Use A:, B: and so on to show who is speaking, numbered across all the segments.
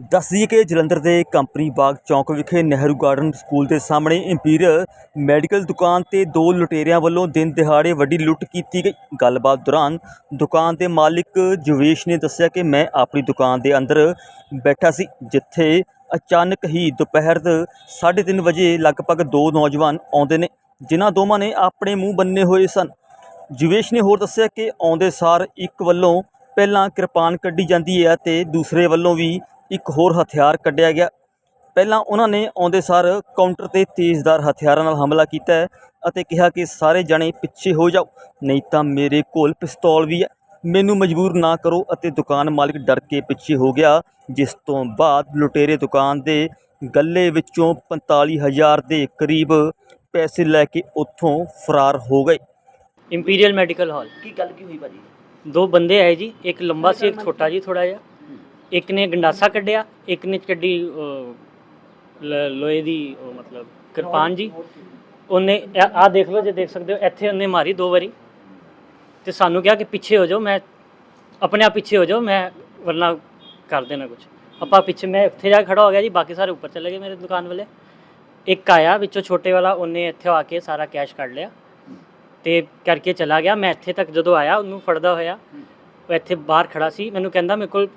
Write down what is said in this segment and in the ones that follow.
A: ਦੱਸ ਦਈਏ ਕਿ ਜਲੰਧਰ ਦੇ ਕੰਪਨੀ ਬਾਗ ਚੌਂਕ ਵਿਖੇ ਨਹਿਰੂ ਗਾਰਡਨ ਸਕੂਲ ਦੇ ਸਾਹਮਣੇ ਇੰਪੀਰੀਅਲ ਮੈਡੀਕਲ ਦੁਕਾਨ ਤੇ ਦੋ ਲੁਟੇਰਿਆਂ ਵੱਲੋਂ ਦਿਨ ਦਿਹਾੜੇ ਵੱਡੀ ਲੁੱਟ ਕੀਤੀ ਗਈ। ਗੱਲਬਾਤ ਦੌਰਾਨ ਦੁਕਾਨ ਦੇ ਮਾਲਕ ਜਵੇਸ਼ ਨੇ ਦੱਸਿਆ ਕਿ ਮੈਂ ਆਪਣੀ ਦੁਕਾਨ ਦੇ ਅੰਦਰ ਬੈਠਾ ਸੀ, ਜਿੱਥੇ ਅਚਾਨਕ ਹੀ ਦੁਪਹਿਰ ਦੇ 3:30 ਵਜੇ ਲਗਭਗ ਦੋ ਨੌਜਵਾਨ ਆਉਂਦੇ ਨੇ, ਜਿਨ੍ਹਾਂ ਦੋਵਾਂ ਨੇ ਆਪਣੇ ਮੂੰਹ ਬੰਨੇ ਹੋਏ ਸਨ। ਜਵੇਸ਼ ਨੇ ਹੋਰ ਦੱਸਿਆ ਕਿ ਆਉਂਦੇ ਸਾਰ ਇੱਕ ਵੱਲੋਂ ਪਹਿਲਾਂ ਕਿਰਪਾਨ ਕੱਢੀ ਜਾਂਦੀ ਹੈ ਤੇ ਦੂਸਰੇ ਵੱਲੋਂ ਵੀ ਇੱਕ ਹੋਰ ਹਥਿਆਰ ਕੱਢਿਆ ਗਿਆ। ਪਹਿਲਾਂ ਉਹਨਾਂ ਨੇ ਆਉਂਦੇ ਸਾਰ ਕਾਊਂਟਰ ਤੇ ਤੇਜ਼ਦਾਰ ਹਥਿਆਰਾਂ ਨਾਲ ਹਮਲਾ ਕੀਤਾ ਹੈ ਅਤੇ ਕਿਹਾ ਕਿ ਸਾਰੇ ਜਣੇ ਪਿੱਛੇ ਹੋ ਜਾਓ ਨਹੀਂ ਤਾਂ ਮੇਰੇ ਕੋਲ ਪਿਸਤੌਲ ਵੀ ਹੈ। ਮੈਨੂੰ ਮਜਬੂਰ ਨਾ ਕਰੋ ਅਤੇ ਦੁਕਾਨ ਮਾਲਕ ਡਰ ਕੇ ਪਿੱਛੇ ਹੋ ਗਿਆ ਜਿਸ ਤੋਂ ਬਾਅਦ ਲੁਟੇਰੇ ਦੁਕਾਨ ਦੇ ਗੱਲੇ ਵਿੱਚੋਂ 45000 ਦੇ ਕਰੀਬ ਪੈਸੇ ਲੈ ਕੇ ਉੱਥੋਂ ਫਰਾਰ ਹੋ ਗਏ।
B: Imperial medical hall.
C: ਕੀ ਗੱਲ ਕੀ ਹੋਈ ਭਾਜੀ?
B: ਦੋ ਬੰਦੇ ਆਏ ਜੀ ਇੱਕ ਲੰਬਾ ਸੀ ਇੱਕ ਛੋਟਾ ਜੀ ਥੋੜਾ ਜਿਹਾ। ਇੱਕ ਨੇ ਗੰਡਾਸਾ ਕੱਢਿਆ ਇੱਕ ਨੇ ਕੱਢੀ ਅਹ, ਲ- ਲੋਹੇ ਦੀ ਉਹ ਮਤਲਬ ਕਿਰਪਾਨ ਜੀ। ਉਹਨੇ ਆ ਦੇਖ ਲਓ ਜੇ ਦੇਖ ਸਕਦੇ ਹੋ ਇੱਥੇ ਉਹਨੇ ਮਾਰੀ ਦੋ ਵਾਰੀ। ਤੇ ਸਾਨੂੰ ਕਿਹਾ ਕਿ ਪਿੱਛੇ ਹੋ ਜਾਓ ਮੈਂ ਆਪਣੇ ਆਪ ਪਿੱਛੇ ਹੋ ਜਾਓ ਮੈਂ ਵਰਨਾ ਕਰ ਦੇਣਾ ਕੁਝ ਆਪਾਂ ਪਿੱਛੇ ਮੈਂ ਇੱਥੇ ਜਾ ਕੇ ਖੜਾ ਹੋ ਗਿਆ ਜੀ ਬਾਕੀ ਸਾਰੇ ਉੱਪਰ ਚਲੇ ਗਏ ਮੇਰੇ ਦੁਕਾਨ ਵਾਲੇ। ਇੱਕ ਆਇਆ ਵਿੱਚੋਂ ਛੋਟੇ ਵਾਲਾ ਉਹਨੇ ਇੱਥੇ ਆ ਕੇ ਸਾਰਾ ਕੈਸ਼ ਕੱਢ ਲਿਆ। ਤੇ ਕਰਕੇ ਚਲਾ ਗਿਆ। ਮੈਂ ਇੱਥੇ ਤੱਕ ਜਦੋਂ ਆਇਆ ਉਹਨੂੰ ਫੜਦਾ ਹੋਇਆ। ਉਹ ਇੱਥੇ ਬਾਹਰ ਖੜਾ ਸੀ। ਮੈਨੂੰ ਕਹਿੰਦਾ ਮੇਰੇ ਕੋਲ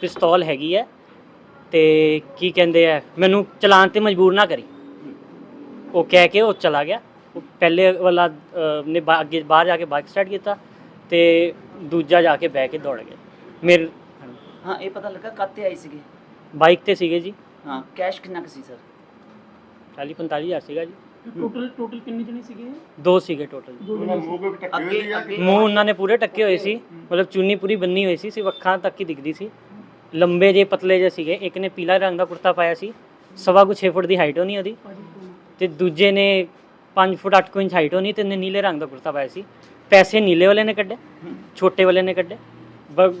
B: ਪਿਸਤੌਲ ਹੈਗੀ ਹੈ ਤੇ ਕੀ ਕਹਿੰਦੇ ਆ ਮੈਨੂੰ ਚਲਾਨ ਤੇ ਮਜਬੂਰ ਨਾ ਕਰੀ। ਉਹ ਕਹਿ ਕੇ ਉਹ ਚਲਾ ਗਿਆ। ਉਹ ਪਹਿਲੇ ਵਾਲਾ ਅਹ, ਨੇ ਬਾ- ਅੱਗੇ ਬਾਹਰ ਜਾ ਕੇ ਬਾਈਕ ਸਟਾਰਟ ਕੀਤਾ ਤੇ ਦੂਜਾ ਜਾ ਕੇ ਬਹਿ ਕੇ ਦੌੜ ਗਿਆ। ਮੇਰੇ
C: ਹਾਂ ਇਹ ਪਤਾ ਲੱਗਾ ਕੱਤੇ ਆਏ ਸੀਗੇ?
B: ਬਾਈਕ ਤੇ ਸੀਗੇ ਜੀ।
C: ਹਾਂ ਕੈਸ਼ ਕਿੰਨਾ ਕੁ ਸੀ ਸਰ?
B: 40 45000 ਸੀਗਾ ਜੀ।
D: ਟੋਟਲ ਟੋਟਲ ਕਿੰਨੇ ਜਣੇ ਸੀਗੇ?
B: ਦੋ ਸੀਗੇ ਟੋਟਲ ਮੂੰਹ ਉਹਨਾਂ ਨੇ ਪੂਰੇ ਟੱਕੇ ਹੋਏ ਸੀ। ਮਤਲਬ ਚੁੰਨੀ ਪੂਰੀ ਬੰਨੀ ਹੋਈ ਸੀ ਸਿਰਫ ਅੱਖਾਂ ਤੱਕ ਹੀ ਦਿਖਦੀ ਸੀ। ਲੰਬੇ ਜੇ ਪਤਲੇ ਜੇ ਸੀਗੇ। ਇੱਕ ਨੇ ਪੀਲਾ ਰੰਗ ਦਾ ਕੁੜਤਾ ਪਾਇਆ ਸੀ। ਸਵਾ ਕੁ 6 ਫੁੱਟ ਦੀ ਹਾਈਟ ਹੋਣੀ ਉਹਦੀ। ਤੇ ਦੂਜੇ ਨੇ 5 ਫੁੱਟ 8 ਇੰਚ ਹਾਈਟ ਹੋਣੀ ਤੇ ਨੀਲੇ ਰੰਗ ਦਾ ਕੁੜਤਾ ਪਾਇਆ ਸੀ। ਪੈਸੇ ਨੀਲੇ ਵਾਲੇ ਨੇ ਕੱਢੇ ਛੋਟੇ ਵਾਲੇ ਨੇ ਕੱਢੇ।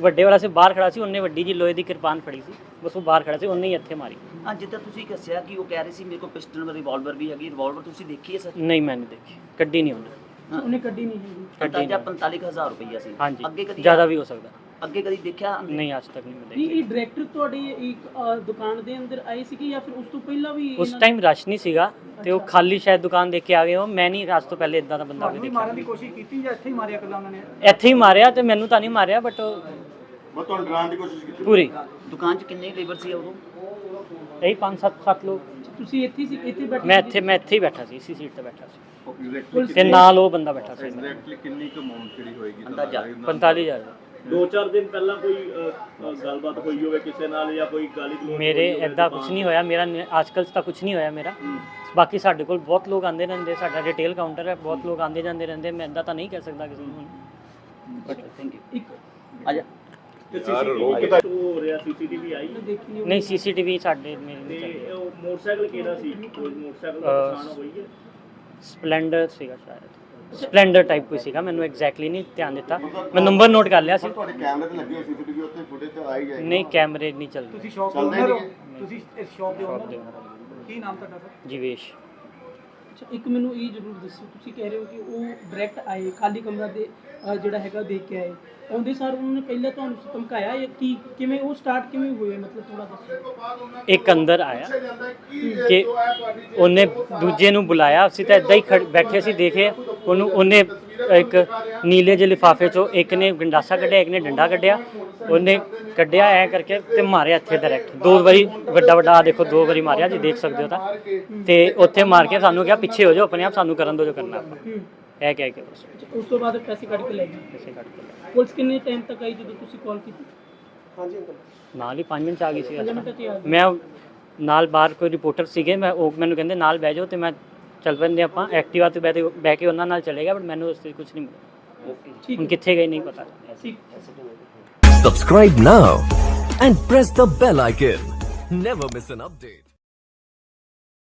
B: ਵੱਡੇ ਵਾਲਾ ਸੀ ਬਾਹਰ ਖੜਾ ਸੀ ਉਹਨੇ ਵੱਡੀ ਜੀ ਲੋਹੇ ਦੀ ਕਿਰਪਾਨ ਫੜੀ ਸੀ। ਬਸ ਉਹ ਬਾਹਰ ਖੜਾ ਸੀ ਉਹਨੇ ਹੀ ਇੱਥੇ ਮਾਰੀ।
C: ਹਾਂ ਜਿੱਦਾਂ ਤੁਸੀਂ ਦੱਸਿਆ ਕਿ ਉਹ ਕਹਿ ਰਹੇ ਸੀ ਮੇਰੇ ਕੋਲ ਪਿਸਟਲ ਰਿਵਾਲਵਰ ਵੀ ਹੈਗੀ ਰਿਵਾਲਵਰ ਤੁਸੀਂ ਦੇਖੀ ਹੈ ਸਰ?
B: ਨਹੀਂ ਮੈਂ ਨਹੀਂ ਦੇਖੀ ਕੱਢੀ ਨਹੀਂ ਉਹਨੇ।
D: ਉਹਨੇ ਕੱਢੀ ਨਹੀਂ ਹੈਗੀ।
B: ਕੱਢੀ
C: ਅੰਦਾਜ਼ਾ
B: ਨਹੀਂ।
C: 45000 ਰੁਪਈਆ ਸੀ।
B: ਹਾਂਜੀ
C: ਅੱਗੇ ਕਦੀ
B: ਜ਼ਿਆਦਾ ਵੀ ਹੋ ਸਕਦਾ।
C: ਅੱਗੇ ਕਦੀ ਦੇਖਿਆ
B: ਨਹੀਂ ਅੱਜ ਤੱਕ ਨਹੀਂ ਮੈਂ
D: ਨਹੀਂ
B: ਦੇਖੀ
D: ਇਹ ਡਾਇਰੈਕਟਰ ਤੁਹਾਡੀ ਇੱਕ ਦੁਕਾਨ ਦੇ ਅੰਦਰ ਆਏ ਸੀਗੇ ਜਾਂ ਫਿਰ ਉਸ ਤੋਂ ਪਹਿਲਾਂ ਵੀ
B: ਉਸ
D: ਇਹਨਾਂ-
B: ਟਾਈਮ ਰਸ਼ ਨਹੀਂ ਸੀਗਾ ਤੇ ਉਹ ਖਾਲੀ ਸ਼ਾਇਦ ਦੁਕਾਨ ਦੇਖ ਕੇ ਆ ਗਏ ਹੋ ਮੈਂ ਨਹੀਂ ਅੱਜ ਤੋਂ ਪਹਿਲੇ ਇਦਾਂ ਦਾ ਬੰਦਾ ਕੋਈ ਦੇਖਿਆ।
D: ਮਾਰਨ ਦੀ ਕੋਸ਼ਿਸ਼ ਕੀਤੀ ਜਾਂ ਇੱਥੇ ਹੀ ਮਾਰਿਆ ਕਦਾਂ ਉਹਨਾਂ ਨੇ?
B: ਇੱਥੇ ਹੀ ਮਾਰਿਆ ਤੇ ਮੈਨੂੰ ਤਾਂ ਨਹੀਂ ਮਾਰਿਆ ਬਟ
E: ਮੈਂ ਤੁਹਾਨੂੰ ਡਰਾਉਣ ਦੀ ਕੋਸ਼ਿਸ਼ ਕੀਤੀ।
B: ਪੂਰੀ।
C: ਦੁਕਾਨ 'ਚ ਕਿੰਨੇ ਲੇਬਰ ਸੀ ਉਦੋਂ?
B: ਇਹੀ 5 7 7 ਲੋਕ।
D: ਤੁਸੀਂ ਇੱਥੇ ਸੀ ਇੱਥੇ ਬੈਠੇ
B: ਮੈਂ? ਇੱਥੇ ਮੈਂ ਇੱਥੇ ਹੀ ਬੈਠਾ ਸੀ ਇਸੀ ਸੀਟ ਤੇ ਬੈਠਾ ਸੀ। ਤੇ ਨਾਲ ਉਹ ਬੰਦਾ ਬੈਠਾ ਸੀ।
E: ਐਗਜ਼ੈਕਟਲੀ ਕਿੰਨੀ ਕੁ ਅਮਾਉਂਟ ਜਿਹੜੀ ਹੋਏਗੀ
C: ਅੰਦਾਜ਼ਾ।
B: 45000
F: ਦੋ ਚਾਰ ਦਿਨ ਪਹਿਲਾਂ ਕੋਈ ਅ, ਅ, ਗੱਲਬਾਤ ਹੋਈ ਹੋਵੇ ਕਿਸੇ ਨਾਲ ਜਾਂ ਕੋਈ ਗਾਲੀ ਗਲੋਚ
B: ਮੇਰੇ
F: ਹੋਈ ਹੋਵੇ
B: ਐਦਾਂ ਕੁਝ ਨਹੀਂ ਹੋਇਆ। ਮੇਰਾ ਅੱਜਕੱਲ ਤਾਂ ਕੁਝ ਨਹੀਂ ਹੋਇਆ ਮੇਰਾ। ਬਾਕੀ ਸਾਡੇ ਕੋਲ ਬਹੁਤ ਲੋਕ ਆਉਂਦੇ ਰਹਿੰਦੇ ਸਾਡਾ ਰਿਟੇਲ ਕਾਊਂਟਰ ਹੈ ਬਹੁਤ ਲੋਕ ਆਉਂਦੇ ਜਾਂਦੇ ਰਹਿੰਦੇ। ਮੈਂ ਐਦਾਂ ਤਾਂ ਨਹੀਂ ਕਹਿ ਸਕਦਾ ਕਿਸੇ ਨੂੰ
C: ਬਟ ਥੈਂਕ ਯੂ
D: ਇੱਕ
C: ਆ ਜਾ
F: ਤੇ ਸੀਸੀਟੀਵੀ ਹੋ ਰਿਹਾ ਸੀਸੀਟੀਵੀ ਆਈ?
D: ਨਹੀਂ
B: ਸੀਸੀਟੀਵੀ ਸਾਡੇ ਮੇਰੇ ਨਹੀਂ
F: ਤੇ
B: ਚੱਲਦੀ।
F: ਉਹ ਮੋਟਰਸਾਈਕਲ ਕਿਹੜਾ ਸੀ? ਕੋਈ ਮੋਟਰਸਾਈਕਲ ਦਾ
B: ਅ,
F: ਨੁਕਸਾਨ ਹੋਈ ਹੈ?
B: ਸਪਲੈਂਡਰ ਸੀਗਾ ਸ਼ਾਇਦ। ਸਪਲੈਂਡਰ ਟਾਈਪ ਕੋਈ ਸੀਗਾ ਮੈਨੂੰ ਐਗਜ਼ੈਕਟਲੀ ਨਹੀਂ ਧਿਆਨ ਦਿੱਤਾ। ਮੈਂ ਨੰਬਰ ਨੋਟ ਕਰ ਲਿਆ ਸੀ।
E: ਤੁਹਾਡੇ ਕੈਮਰੇ ਤੇ ਲੱਗੇ ਹੋਏ ਸੀਸੀਟੀਵੀ ਉੱਤੇ ਫੁਟੇਜ ਤਾਂ ਆ ਹੀ ਜਾਏਗੀ।
B: ਨਹੀਂ ਕੈਮਰੇ ਨਹੀਂ ਚੱਲਦੇ।
D: ਤੁਸੀਂ ਸ਼ਾਪ
E: ਚੱਲਦਾ ਹੀ? ਨਹੀਂ। ਹੈ।
D: ਤੁਸੀਂ ਇਸ ਸ਼ਾਪ ਦੇ
B: ਸ਼ਾਪ ਦੇ
D: owner? ਕੀ ਨਾਮ ਤੁਹਾਡਾ ਸਰ
B: ਜਿਵੇਸ਼।
D: ਅੱਛਾ ਇੱਕ ਮੈਨੂੰ ਇਹ ਜ਼ਰੂਰ ਦੱਸੋ ਤੁਸੀਂ ਕਹਿ ਰਹੇ ਹੋ ਕਿ ਉਹ ਡਾਇਰੈਕਟ ਆਏ ਖਾਲੀ ਕਮਰਾ ਦੇ ਅਹ, ਜਿਹੜਾ ਹੈਗਾ ਦੇਖ ਕੇ ਆਏ। ਆਉਂਦੇ ਸਾਰ ਉਹਨਾਂ ਨੇ ਪਹਿਲਾਂ ਤੁਹਾਨੂੰ ਧਮਕਾਇਆ ਜਾਂ ਕੀ ਕਿਵੇਂ ਉਹ ਸਟਾਰਟ ਕਿਵੇਂ ਹੋਏ ਮਤਲਬ ਥੋੜਾ ਦੱਸੋ।
B: ਇੱਕ ਅੰਦਰ ਆਇਆ ਕਿ ਉਹਨੇ ਦੂਜੇ ਨੂੰ ਬੁਲਾਇਆ ਅਸੀਂ ਤਾਂ ਇਦਾਂ ਹੀ ਖੜ- ਬੈਠੇ ਸੀ ਦੇਖੇ। ਉਹਨੂੰ ਉਹਨੇ ਇੱਕ ਨੀਲੇ ਜਿਹੇ ਲਿਫਾਫੇ ਚੋਂ ਇੱਕ ਨੇ ਗੰਡਾਸਾ ਕੱਢਿਆ ਇੱਕ ਨੇ ਡੰਡਾ ਕੱਢਿਆ। ਉਹਨੇ ਕੱਢਿਆ ਐ ਕਰਕੇ ਤੇ ਮਾਰਿਆ ਇੱਥੇ ਡਾਇਰੈਕਟ ਦੋ ਵਾਰੀ ਵੱਡਾ ਵੱਡਾ ਆਹ ਦੇਖੋ ਦੋ ਵਾਰੀ ਮਾਰਿਆ ਜੀ ਦੇਖ ਸਕਦੇ ਹੋ ਤਾਂ। ਤੇ ਉੱਥੇ ਮਾਰ ਕੇ ਸਾਨੂੰ ਕਿਹਾ ਪਿੱਛੇ ਹੋ ਜਾਓ ਆਪਣੇ ਆਪ ਸਾਨੂੰ ਕਰਨ ਦਿਓ ਜੋ ਕਰਨਾ ਆਪਾਂ। ਇਹ ਕਹਿ ਕੇ ਬਸ।
D: ਉਸ ਤੋਂ ਬਾਅਦ ਪੈਸੇ ਕੱਢ ਕੇ ਲੈ ਗਏ।
B: ਕਿਸੇ ਕੱਟ ਕੇ।
D: ਪੁਲਿਸ ਕਿੰਨੇ ਟਾਈਮ ਤੱਕ ਆਈ ਜਦੋਂ ਤੁਸੀਂ ਕਾਲ ਕੀਤੀ? ਹਾਂਜੀ ਅੰਕਲ।
B: ਨਾਲ ਹੀ 5 ਮਿੰਟ 'ਚ ਆ ਗਈ ਸੀ ਅੱਜ
D: 5
B: ਤਾਂ।
D: ਮਿੰਟ ਤੇ ਆ ਗਏ
B: ਮੈਂ ਨਾਲ ਬਾਹਰ ਕੋਈ ਰਿਪੋਰਟਰ ਸੀਗੇ ਮੈਂ ਉਹ ਮੈਨੂੰ ਕਹਿੰਦੇ ਨਾਲ ਬਹਿ ਜਾਓ ਤੇ ਮੈਂ ਚੱਲ ਪੈਂਦੇ ਆਪਾਂ ਐਕਟਿਵਾ ਤੇ ਬਹਿ ਕੇ ਬਹਿ ਕੇ ਉਹਨਾਂ ਨਾਲ ਚਲੇ ਗਿਆ ਬਟ ਮੈਨੂੰ ਉਸ ਤੇ ਕੁਝ ਨਹੀਂ ਮਿਲਿਆ ਹੁਣ ਕਿੱਥੇ ਗਏ ਨਹੀਂ ਪਤਾ
D: ਠੀਕ
G: Subscribe now and press the bell icon. Never miss an update.